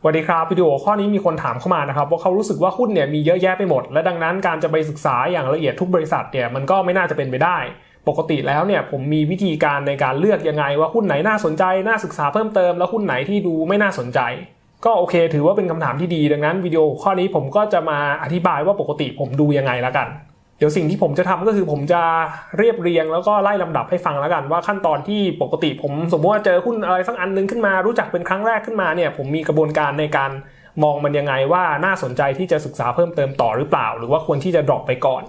สวัสดีครับวิดีโอข้อนี้มีคนถามเข้ามานะครับว่าเขารู้สึกว่าหุ้นเนี่ยมีเยอะแยะไปหมด และดังนั้นการจะไปศึกษาอย่างละเอียดทุกบริษัทเนี่ยมันก็ไม่น่าจะเป็นไปได้ ปกติแล้วเนี่ยผมมีวิธีการในการเลือกยังไงว่าหุ้นไหนน่าสนใจน่าศึกษาเพิ่มเติมแล้วหุ้นไหนที่ดูไม่น่าสนใจ ก็โอเค ถือว่าเป็นคำถามที่ดีดังนั้นวิดีโอข้อนี้ผมก็จะมาอธิบายว่าปกติผมดูยังไงแล้วกัน เดี๋ยวสิ่งที่ผมจะทำก็คือผมจะเรียบเรียงแล้วก็ไล่ลำดับให้ฟังแล้วกันว่าขั้นตอนที่ปกติผมสมมติว่าเจอหุ้นอะไรสักอันนึงขึ้นมารู้จักเป็นครั้งแรกขึ้นมาเนี่ยผมมีกระบวนการในการมองมันยังไงว่าน่าสนใจที่จะศึกษาเพิ่มเติมต่อหรือเปล่า หรือว่าควรที่จะดรอปไปก่อน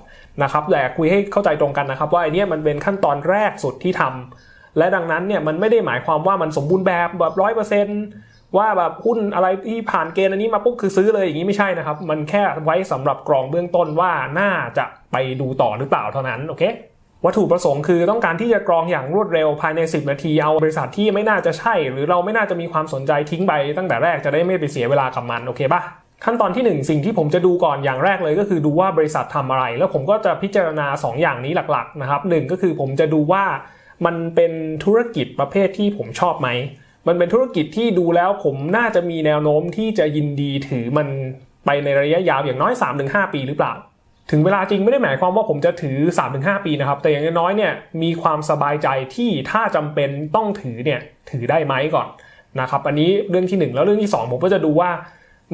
นะครับแต่คุยให้เข้าใจตรงกันนะครับว่าไอเนี้ยมันเป็นขั้นตอนแรกสุดที่ทำและดังนั้นเนี่ยมันไม่ได้หมายความว่ามันสมบูรณ์แบบแบบร้อยเปอร์เซ็นต์ ว่าแบบหุ้นอะไรที่ผ่านเกณฑ์อันนี้มาปุ๊บคือซื้อเลยอย่างนี้ไม่ใช่นะครับ มันแค่ไว้สำหรับกรองเบื้องต้นว่าน่าจะไปดูต่อหรือเปล่าเท่านั้นโอเควัตถุประสงค์คือต้องการที่จะกรองอย่างรวดเร็วภายใน 10 นาทีเอาบริษัทที่ไม่น่าจะใช่ หรือเราไม่น่าจะมีความสนใจทิ้งไปตั้งแต่แรกจะได้ไม่ไปเสียเวลากับมันโอเคปะขั้นตอนที่ 1 สิ่งที่ผมจะดูก่อนอย่างแรกเลยก็คือดูว่าบริษัททำอะไร แล้วผมก็จะพิจารณา 2 อย่างนี้หลักๆนะครับหนึ่งก็คือผมจะดูว่ามันเป็นธุรกิจประเภทที่ผมชอบไหม มันเป็นธุรกิจที่ดูแล้วผมน่าจะมีแนวโน้มที่จะยินดีถือมันไปในระยะยาวอย่างน้อย 3-5 ปีหรือเปล่า ถึงเวลาจริงไม่ได้หมายความว่าผมจะถือ 3-5 ปีนะครับ แต่อย่างน้อยเนี่ยมีความสบายใจที่ถ้าจำเป็นต้องถือเนี่ยถือได้ไหมก่อนนะครับ อันนี้เรื่องที่ 1 แล้วเรื่องที่ 2 ผมก็จะดูว่า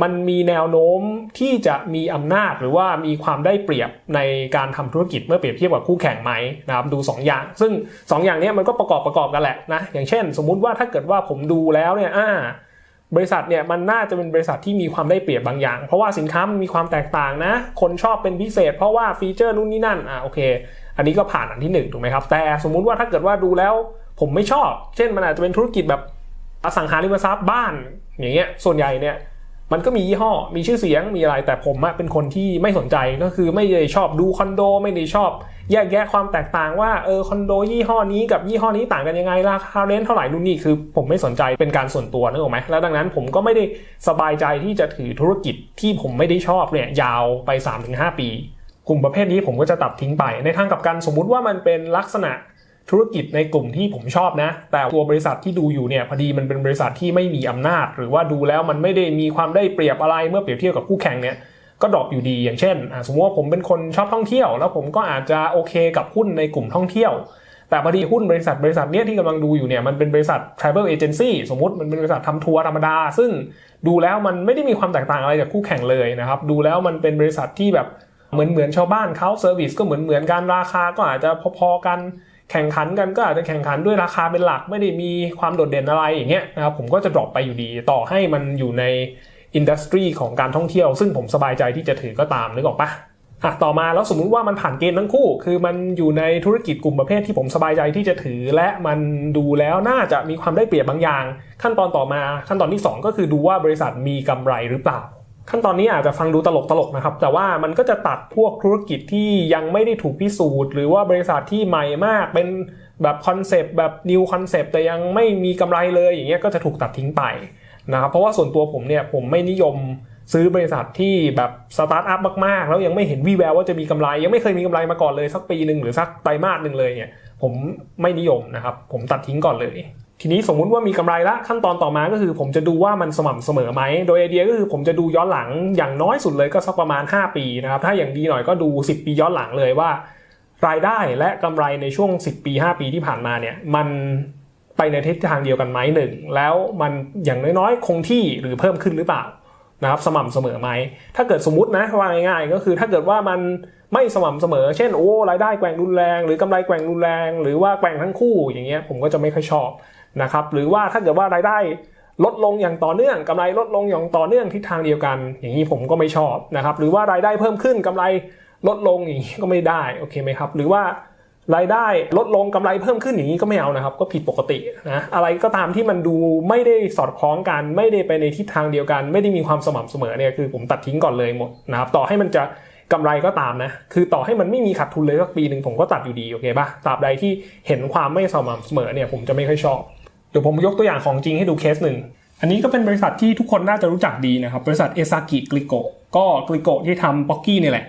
มันมีแนวโน้มที่จะมีอำนาจหรือว่ามีความได้เปรียบในการทำธุรกิจเมื่อเปรียบเทียบกับคู่แข่งไหมนะครับดู 2 อย่าง ซึ่ง 2 อย่างนี้มันก็ประกอบประกอบกันแหละนะอย่างเช่น สมมุติว่าถ้าเกิดว่าผมดูแล้วเนี่ยอ่าบริษัทเนี่ยมันน่าจะเป็นบริษัทที่มีความได้เปรียบบางอย่าง เพราะว่าสินค้ามันมีความแตกต่างนะ คนชอบเป็นพิเศษ เพราะว่าฟีเจอร์นู่นนี่นั่นอะโอเค อันนี้ก็ผ่านอันที่หนึ่งถูกไหมครับแต่สมมุติว่าถ้าเกิดว่าดูแล้วผมไม่ชอบ เช่นมันอาจจะเป็นธุรกิจแบบอสังหาริมทรัพย์บ้านอย่างเงี้ยส่วนใหญ่เนี่ย มันก็มียี่ห้อ มีชื่อเสียง มีอะไร แต่ผมอะเป็นคนที่ไม่สนใจ ก็คือไม่ได้ชอบดูคอนโด ไม่ได้ชอบ แยกแยะความแตกต่างว่า เออ คอนโดยี่ห้อนี้กับยี่ห้อนี้ต่างกันยังไง ราคาเรนเท่าไหร่นู่นนี่ คือผมไม่สนใจ เป็นการส่วนตัวนึกออกไหม แล้วดังนั้นผมก็ไม่ได้สบายใจที่จะถือธุรกิจที่ผมไม่ได้ชอบเนี่ยยาวไป 3-5 ปี กลุ่มประเภทนี้ผมก็จะตัดทิ้งไป ในทางกลับกันสมมุติว่ามันเป็นลักษณะ ธุรกิจในกลุ่มที่ผมชอบนะ แต่ตัวบริษัทที่ดูอยู่เนี่ยพอดีมันเป็นบริษัทที่ไม่มีอำนาจ หรือว่าดูแล้วมันไม่ได้มีความได้เปรียบอะไรเมื่อเปรียบเทียบกับคู่แข่งเนี่ยก็ดรอปอยู่ดีอย่างเช่น สมมติว่าผมเป็นคนชอบท่องเที่ยว แล้วผมก็อาจจะโอเคกับหุ้นในกลุ่มท่องเที่ยว แต่พอดีหุ้นบริษัทบริษัทเนี้ยที่กำลังดูอยู่เนี่ยมันเป็นบริษัท travel agency สมมติมันเป็นบริษัททำทัวร์ธรรมดา ซึ่งดูแล้วมันไม่ได้มีความแตกต่างอะไรจากคู่แข่งเลยนะครับดูแล้วมันเป็นบริษัทที่แบบเหมือนเหมือนชาวบ้านเขาเซอร์วิสก็เหมือนเหมือนกันราคาก็อาจจะพอๆกัน แข่งขันกันก็อาจจะแข่งขันด้วยราคาเป็นหลักไม่ได้มีความโดดเด่นอะไรอย่างเงี้ยนะครับผมก็จะดรอปไปอยู่ดีต่อให้มันอยู่ในอินดัสทรีของการท่องเที่ยว ซึ่งผมสบายใจที่จะถือก็ตามนึกออกปะอะต่อมาแล้วสมมุติว่ามันผ่านเกณฑ์ทั้งคู่ คือมันอยู่ในธุรกิจกลุ่มประเภทที่ผมสบายใจที่จะถือ และมันดูแล้วน่าจะมีความได้เปรียบบางอย่าง ขั้นตอนต่อมาขั้นตอนที่ 2 ก็คือดูว่าบริษัทมีกำไรหรือเปล่า ขั้นตอนนี้อาจจะฟังดูตลกตลกนะครับ แต่ว่ามันก็จะตัดพวกธุรกิจที่ยังไม่ได้ถูกพิสูจน์ หรือว่าบริษัทที่ใหม่มากเป็นแบบคอนเซปต์แบบนิวคอนเซปต์แต่ยังไม่มีกำไรเลยอย่างเงี้ยก็จะถูกตัดทิ้งไปนะครับเพราะว่าส่วนตัวผมเนี่ยผมไม่นิยมซื้อบริษัทที่แบบสตาร์ทอัพมากๆ แล้วยังไม่เห็นวี่แววว่าจะมีกำไร ยังไม่เคยมีกำไรมาก่อนเลยสักปีหนึ่งหรือสักไตรมาสหนึ่งเลยเนี่ยผมไม่นิยมนะครับผมตัดทิ้งก่อนเลย ทีนี้สมมุติว่ามีกำไรละขั้นตอนต่อมาก็คือ ผมจะดูว่ามันสม่ำเสมอไหม โดยไอเดียก็คือผมจะดูย้อนหลังอย่างน้อยสุดเลยก็สักประมาณ 5 ปีนะครับ ถ้าอย่างดีหน่อยก็ดู 10 ปีย้อนหลังเลยว่า รายได้และกำไรในช่วง 10 ปี 5 ปีที่ผ่านมาเนี่ยมันไปในทิศทางเดียวกันไหมหนึ่งแล้วมันอย่างน้อยๆ คงที่หรือเพิ่มขึ้นหรือเปล่านะครับสม่ำเสมอไหมถ้าเกิดสมมตินะว่าง่ายๆก็คือถ้าเกิดว่ามันไม่สม่ำเสมอ เช่นโอ้รายได้แกว่งรุนแรง หรือกำไรแกว่งรุนแรง หรือว่าแกว่งทั้งคู่อย่างเงี้ยผมก็จะไม่ค่อยชอบ นะครับหรือว่าถ้าเกิดว่ารายได้ลดลงอย่างต่อเนื่องกำไรลดลงอย่างต่อเนื่องทิศทางเดียวกัน อย่างนี้ผมก็ไม่ชอบนะครับหรือว่ารายได้เพิ่มขึ้นกำไรลดลงอย่างนี้ก็ไม่ได้โอเคไหมครับหรือว่ารายได้ลดลงกำไรเพิ่มขึ้นอย่างนี้ก็ไม่เอานะครับ ก็ผิดปกตินะอะไรก็ตามที่มันดูไม่ได้สอดคล้องกัน ไม่ได้ไปในทิศทางเดียวกัน ไม่ได้มีความสม่ำเสมอเนี่ยคือผมตัดทิ้งก่อนเลยหมดนะครับต่อให้มันจะกำไรก็ตามนะคือต่อให้มันไม่มีขาดทุนเลยสักปีหนึ่งผมก็ตัดอยู่ดีโอเคป่ะตราบใดที่เห็นความไม่สม่ำเสมอเนี่ยผมจะไม่ค่อยชอบ ดี๋ยวผมยกตัวอย่างของจริงให้ดูเคสหนึ่ง อันนี้ก็เป็นบริษัทที่ทุกคนน่าจะรู้จักดีนะครับ บริษัทเอซากิกริโกก็กริโกที่ทำป๊อกกี้นี่แหละ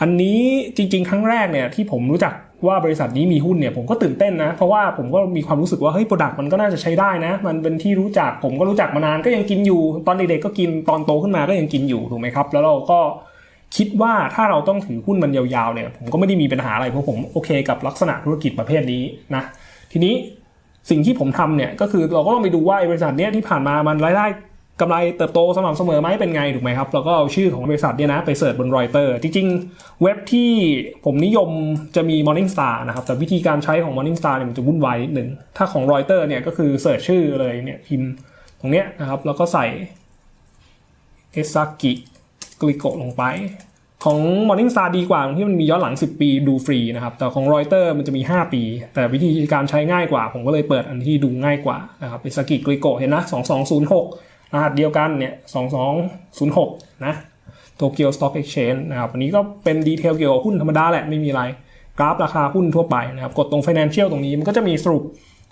อันนี้จริง ๆ ครั้งแรกเนี่ยที่ผมรู้จักว่าบริษัทนี้มีหุ้นเนี่ยผมก็ตื่นเต้นนะ เพราะว่าผมก็มีความรู้สึกว่าเฮ้ยโปรดักต์มันก็น่าจะใช้ได้นะ มันเป็นที่รู้จักผมก็รู้จักมานานก็ยังกินอยู่ ตอนเด็กๆก็กินตอนโตขึ้นมาก็ยังกินอยู่ถูกไหมครับ แล้วเราก็คิดว่าถ้าเราต้องถือหุ้นมันยาวๆเนี่ยผมก็ไม่ได้มีปัญหาอะไรเพราะผมโอเคกับลักษณะธุรกิจประเภทนี้นะทีนี้ สิ่งที่ผมทำเนี่ยก็คือเราก็ต้องไปดูว่าบริษัทเนี้ยที่ผ่านมามันรายได้กำไรเติบโตสม่ำเสมอไหมเป็นไงถูกไหมครับ แล้วก็เอาชื่อของบริษัทเนี่ยนะไปเสิร์ชบนรอยเตอร์จริงๆ เว็บที่ผมนิยมจะมี Morningstar นะครับ แต่วิธีการใช้ของ Morningstar เนี่ยมันจะวุ่นวายนิดหนึ่งถ้าของรอยเตอร์เนี่ยก็คือเสิร์ชชื่อเลยเนี่ยพิมพ์ตรงเนี้ยนะครับ แล้วก็ใส่เอซากิกลิโกลงไป ของ Morningstar ดีกว่าที่มันมีย้อนหลัง 10 ปีดูฟรีนะครับ แต่ของ Reuters มันจะมี 5 ปี แต่วิธีการใช้ง่ายกว่า ผมก็เลยเปิดอันที่ดูง่ายกว่านะครับเป็นสกิกริโกเห็นนะ 2206 รหัสเดียวกันเนี่ย 2206 นะโตเกียวสต็อกเอ็กชแนนนะครับอันนี้ก็เป็นดีเทลเกี่ยวกับหุ้นธรรมดาแหละ ไม่มีอะไร กราฟราคาหุ้นทั่วไปนะครับ กดตรง Financial ตรงนี้มันก็จะมีสรุป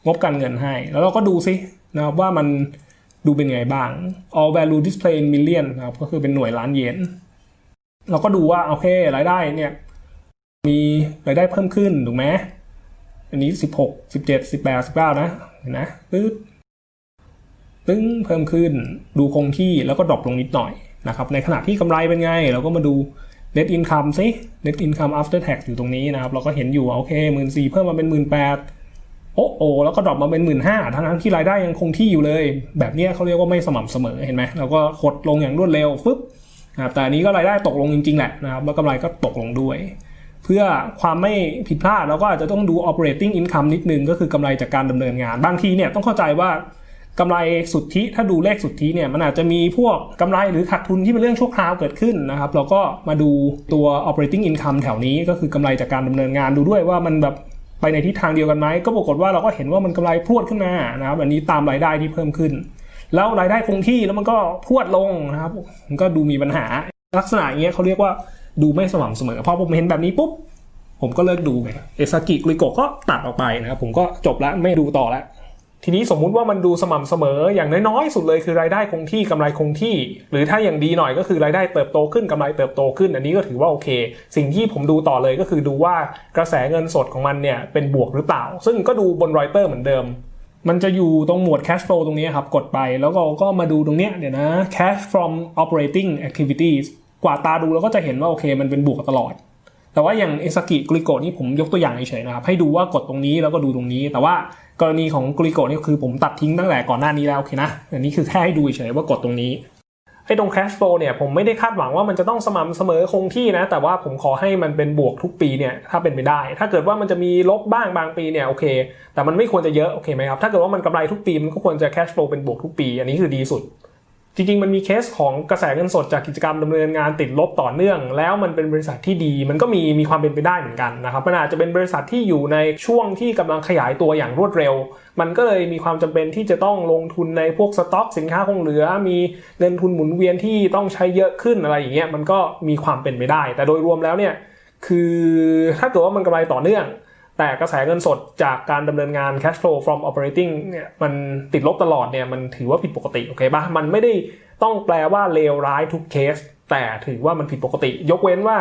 งบการเงินให้ แล้วเราก็ดูซินะครับว่ามันดูเป็นไงบ้าง all value display in million นะครับก็คือเป็นหน่วยล้านเยน เราก็ดูว่าโอเครายได้เนี่ย มีรายได้เพิ่มขึ้นถูกไหมอันนี้สิบหกสิบเจ็ดสิบแปดสิบเก้านะเห็นนะปึ๊บตึ้งเพิ่มขึ้นดูคงที่แล้วก็ดรอปลงนิดหน่อยนะครับ ในขณะที่กำไรเป็นไง เราก็มาดู net income ซิ net income after tax อยู่ตรงนี้นะครับ เราก็เห็นอยู่โอเคหมื่นสี่เพิ่มมาเป็นหมื่นแปดโอ้โอแล้วก็ดรอปมาเป็นหมื่นห้าทั้งที่รายได้ยังคงที่อยู่เลย แบบนี้เขาเรียกว่าไม่สม่ำเสมอเห็นไหมเราก็หดลงอย่างรวดเร็วฟึ๊บ นะครับแต่อันนี้ก็รายได้ตกลงจริงๆแหละนะครับแล้วกำไรก็ตกลงด้วย เพื่อความไม่ผิดพลาดเราก็อาจจะต้องดู operating income นิดนึง ก็คือกำไรจากการดำเนินงาน บางทีเนี่ยต้องเข้าใจว่ากำไรสุทธิถ้าดูเลขสุทธิเนี่ยมันอาจจะมีพวกกำไรหรือขาดทุนที่เป็นเรื่องชั่วคราวเกิดขึ้นนะครับ เราก็มาดูตัว operating income แถวนี้ก็คือกำไรจากการดำเนินงานดูด้วยว่ามันแบบไปในทิศทางเดียวกันไหมก็ปรากฏว่าเราก็เห็นว่ามันกำไรพรวดขึ้นมานะครับอันนี้ตามรายได้ที่เพิ่มขึ้น แล้วรายได้คงที่แล้วมันก็พวดลงนะครับ มันก็ดูมีปัญหาลักษณะอย่างเงี้ยเขาเรียกว่าดูไม่สม่ำเสมอพอผมเห็นแบบนี้ปุ๊บผมก็เลิกดูไงเอซากิกริโกก็ตัดออกไปนะครับผมก็จบแล้วไม่ดูต่อแล้วทีนี้สมมุติว่ามันดูสม่ำเสมออย่างน้อยๆสุดเลยคือรายได้คงที่กำไรคงที่ หรือถ้าอย่างดีหน่อยก็คือรายได้เติบโตขึ้นกำไรเติบโตขึ้น อันนี้ก็ถือว่าโอเค สิ่งที่ผมดูต่อเลยก็คือดูว่ากระแสเงินสดของมันเนี่ยเป็นบวกหรือเปล่า ซึ่งก็ดูบนรอยเตอร์เหมือนเดิม มันจะอยู่ตรงหมวด cash flow ตรงนี้ครับ กดไปแล้วก็ก็มาดูตรงเนี้ยเดี๋ยวนะ cash from operating activities กว่าตาดูแล้วก็จะเห็นว่าโอเค มันเป็นบวกตลอด แต่ว่าอย่างเอสกิกริโกนี่ผมยกตัวอย่างเฉยๆนะครับ ให้ดูว่ากดตรงนี้แล้วก็ดูตรงนี้ แต่ว่ากรณีของกริโกนี่คือผมตัดทิ้งตั้งแต่ก่อนหน้านี้แล้วโอเคนะอันนี้คือแค่ให้ดูเฉยๆว่ากดตรงนี้ ไอ้ตรง cash flow เนี่ยผมไม่ได้คาดหวังว่ามันจะต้องสม่ำเสมอคงที่นะ แต่ว่าผมขอให้มันเป็นบวกทุกปีเนี่ยถ้าเป็นไปได้ ถ้าเกิดว่ามันจะมีลบบ้างบางปีเนี่ยโอเค แต่มันไม่ควรจะเยอะโอเคไหมครับถ้าเกิดว่ามันกำไรทุกปีมันก็ควรจะ cash flow เป็นบวกทุกปี อันนี้คือดีสุด จริงๆ มันมีเคสของกระแสเงินสดจากกิจกรรมดำเนินงานติดลบต่อเนื่อง แล้วมันเป็นบริษัทที่ดี มันก็มีมีความเป็นไปได้เหมือนกันนะครับมันอาจจะเป็นบริษัทที่อยู่ในช่วงที่กำลังขยายตัวอย่างรวดเร็ว มันก็เลยมีความจำเป็นที่จะต้องลงทุนในพวกสต็อกสินค้าคงเหลือ มีเงินทุนหมุนเวียนที่ต้องใช้เยอะขึ้นอะไรอย่างเงี้ยมันก็มีความเป็นไปได้ แต่โดยรวมแล้วเนี่ยคือถ้าเกิดว่ามันกำไรต่อเนื่อง แต่กระแสเงินสดจากการดำเนินงาน cash flow from operating เนี่ยมันติดลบตลอดเนี่ยมันถือว่าผิดปกติโอเคปะมันไม่ได้ต้องแปลว่าเลวร้ายทุกเคส แต่ถือว่ามันผิดปกติ ยกเว้นว่า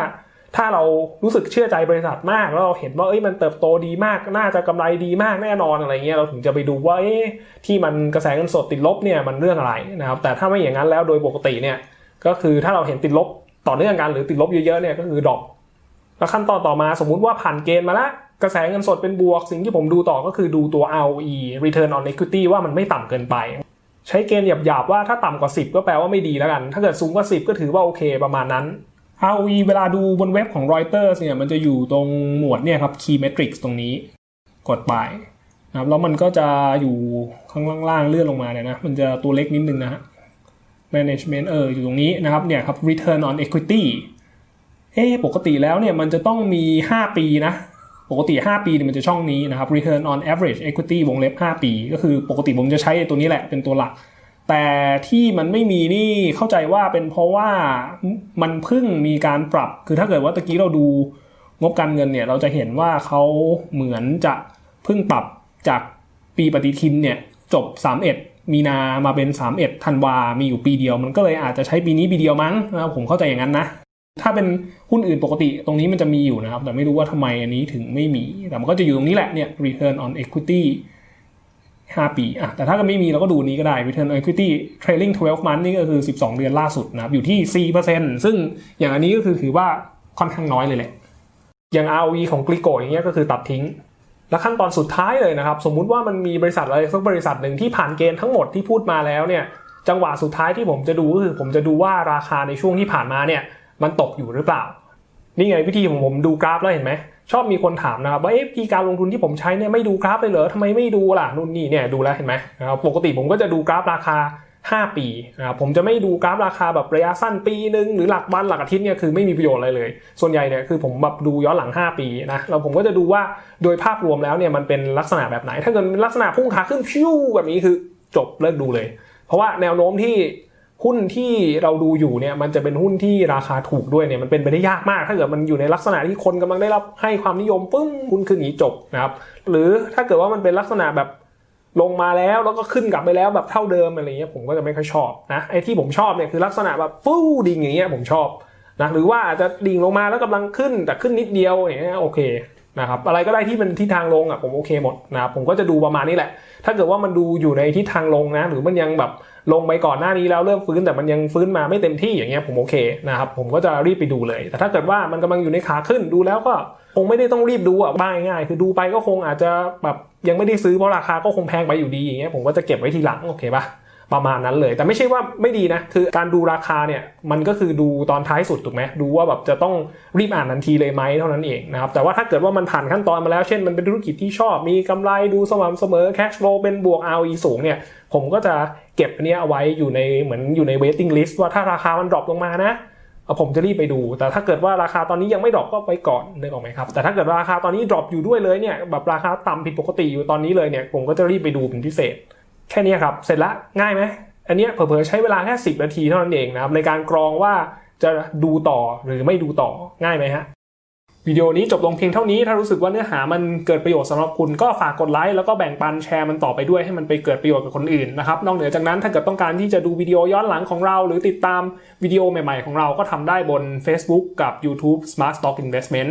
ถ้าเรารู้สึกเชื่อใจบริษัทมาก แล้วเราเห็นว่าเอ้ยมันเติบโตดีมาก น่าจะกำไรดีมากแน่นอนอะไรเงี้ยเราถึงจะไปดูว่าเอ๊ะที่มันกระแสเงินสดติดลบเนี่ยมันเรื่องอะไรนะครับแต่ถ้าไม่อย่างนั้นแล้วโดยปกติเนี่ยก็คือถ้าเราเห็นติดลบต่อเนื่องกันหรือติดลบเยอะๆเนี่ยก็คือดอปแล้วขั้นตอนต่อมาสมมุติว่าผ่านเกณฑ์มาแล้ว กระแสเงินสดเป็นบวก สิ่งที่ผมดูต่อก็คือดูตัว ROE Return on Equity ว่ามันไม่ต่ำเกินไป ใช้เกณฑ์หยาบๆว่าถ้าต่ำกว่า 10 ก็แปลว่าไม่ดีแล้วกัน ถ้าเกิดสูงกว่า 10 ก็ถือว่าโอเคประมาณนั้น ROE เวลาดูบนเว็บของ Reuters เนี่ยมันจะอยู่ตรงหมวดเนี่ยครับ Key Metrics ตรงนี้ กดไปนะครับแล้วมันก็จะอยู่ข้างล่างๆเลื่อนลงมาเนี่ยนะ มันจะตัวเล็กนิดนึงนะฮะ Management เอออยู่ตรงนี้นะครับเนี่ยครับ Return on Equity เอ๊ปกติแล้วเนี่ยมันจะต้องมี 5 ปีนะ ปกติ 5 ปีเนี่ยมันจะช่องนี้นะครับ return on average equity วงเล็บ 5 ปี ก็คือปกติผมจะใช้ตัวนี้แหละเป็นตัวหลัก แต่ที่มันไม่มีนี่เข้าใจว่าเป็นเพราะว่ามันเพิ่งมีการปรับ คือถ้าเกิดว่าตะกี้เราดูงบการเงินเนี่ยเราจะเห็นว่าเขาเหมือนจะเพิ่งปรับจากปีปฏิทินเนี่ยจบ 31 มีนามาเป็น 31ธันวา มีอยู่ปีเดียว มันก็เลยอาจจะใช้ปีนี้ปีเดียวมั้งนะผมเข้าใจอย่างนั้นนะ ถ้าเป็นหุ้นอื่นปกติตรงนี้มันจะมีอยู่นะครับ แต่ไม่รู้ว่าทำไมอันนี้ถึงไม่มี แต่มันก็จะอยู่ตรงนี้แหละเนี่ย return on equity 5 ปีอะแต่ถ้าก็ไม่มีเราก็ดูนี้ก็ได้ return on equity trailing 12 month นี่ก็คือ 12 เดือนล่าสุดนะครับ อยู่ที่ 4%ซึ่งอย่างอันนี้ก็คือถือว่าค่อนข้างน้อยเลยแหละ อย่าง ROE ของ g l i c o อย่างเงี้ยก็คือตัดทิ้ง และขั้นตอนสุดท้ายเลยนะครับ สมมุติว่ามันมีบริษัทอะไรสักบริษัทหนึ่งที่ผ่านเกณฑ์ทั้งหมดที่พูดมาแล้วเนี่ยจังหวะสุดท้ายที่ผมจะดูก็คือผมจะดูว่าราคาในช่วงที่ผ่านมาเนี่ย มันตกอยู่หรือเปล่า นี่ไงวิธีของผมดูกราฟแล้วเห็นไหมชอบมีคนถามนะครับว่าเอ๊ะวิธีการลงทุนที่ผมใช้เนี่ยไม่ดูกราฟเลยเหรอทำไมไม่ดูล่ะนู่นนี่เนี่ยดูแล้วเห็นไหมนะครับปกติผมก็จะดูกราฟราคา 5 ปีนะครับผมจะไม่ดูกราฟราคาแบบระยะสั้นปีหนึ่งหรือหลักวันหลักอาทิตย์เนี่ยคือไม่มีประโยชน์อะไรเลย ส่วนใหญ่เนี่ยคือผมแบบดูย้อนหลัง 5 ปีนะแล้วผมก็จะดูว่าโดยภาพรวมแล้วเนี่ยมันเป็นลักษณะแบบไหน ถ้าเกิดลักษณะพุ่งขาขึ้นพิ้วแบบนี้คือจบเลิกดูเลย เพราะว่าแนวโน้มที่ หุ้นที่เราดูอยู่เนี่ยมันจะเป็นหุ้นที่ราคาถูกด้วยเนี่ยมันเป็นไปได้ยากมาก ถ้าเกิดมันอยู่ในลักษณะที่คนกำลังได้รับให้ความนิยมปึ้งหุ้นขึ้นอย่างนี้จบนะครับหรือถ้าเกิดว่ามันเป็นลักษณะแบบลงมาแล้วแล้วก็ขึ้นกลับไปแล้วแบบเท่าเดิมอะไรเงี้ยผมก็จะไม่ค่อยชอบนะไอ้ที่ผมชอบเนี่ยคือลักษณะแบบฟู่ดิ่งอย่างเงี้ยผมชอบนะหรือว่าอาจจะดิ่งลงมาแล้วกำลังขึ้นแต่ขึ้นนิดเดียวอย่างเงี้ยโอเคนะครับอะไรก็ได้ที่เป็นทิศทางลงอะผมโอเคหมดนะครับผมก็จะดูประมาณนี้แหละ ถ้าเกิดว่ามันดูอยู่ในทิศทางลงนะ หรือมันยังแบบ ลงไปก่อนหน้านี้แล้วเริ่มฟื้นแต่มันยังฟื้นมาไม่เต็มที่อย่างเงี้ยผมโอเคนะครับผมก็จะรีบไปดูเลย แต่ถ้าเกิดว่ามันกำลังอยู่ในขาขึ้นดูแล้วก็คงไม่ได้ต้องรีบดูอะบ้าง่ายๆคือดูไปก็คงอาจจะแบบยังไม่ได้ซื้อเพราะราคาก็คงแพงไปอยู่ดีอย่างเงี้ยผมก็จะเก็บไว้ทีหลังโอเคปะ ประมาณนั้นเลย แต่ไม่ใช่ว่าไม่ดีนะ คือการดูราคาเนี่ยมันก็คือดูตอนท้ายสุดถูกไหมดูว่าแบบจะต้องรีบอ่านทันทีเลยไหมเท่านั้นเองนะครับ แต่ว่าถ้าเกิดว่ามันผ่านขั้นตอนมาแล้ว เช่นมันเป็นธุรกิจที่ชอบ มีกำไรดูสม่ำเสมอ cash flow เป็นบวก ROE สูงเนี่ย ผมก็จะเก็บเนี้ยเอาไว้อยู่ในเหมือนอยู่ใน waiting list ว่าถ้าราคามันดรอปลงมานะผมจะรีบไปดู แต่ถ้าเกิดว่าราคาตอนนี้ยังไม่ดรอปก็ไปก่อนนึกออกไหมครับ แต่ถ้าเกิดราคาตอนนี้ดรอปอยู่ด้วยเลยเนี่ยแบบราคาต่ำผิดปกติอยู่ตอนนี้เลยเนี่ยผมก็จะรีบไปดูเป็นพิเศษ แค่นี้ครับ เสร็จละง่ายไหมอันเนี้ยเผลอๆใช้เวลาแค่ 10 นาทีเท่านั้นเองนะครับ ในการกรองว่าจะดูต่อหรือไม่ดูต่อง่ายไหมฮะวิดีโอนี้จบลงเพียงเท่านี้ ถ้ารู้สึกว่าเนื้อหามันเกิดประโยชน์สำหรับคุณก็ฝากกดไลค์แล้วก็แบ่งปันแชร์มันต่อไปด้วยให้มันไปเกิดประโยชน์กับคนอื่นนะครับ นอกเหนือจากนั้นถ้าเกิดต้องการที่จะดูวิดีโอย้อนหลังของเรา หรือติดตามวิดีโอใหม่ๆของเราก็ทำได้บน Facebook กับ YouTube Smart Stock Investment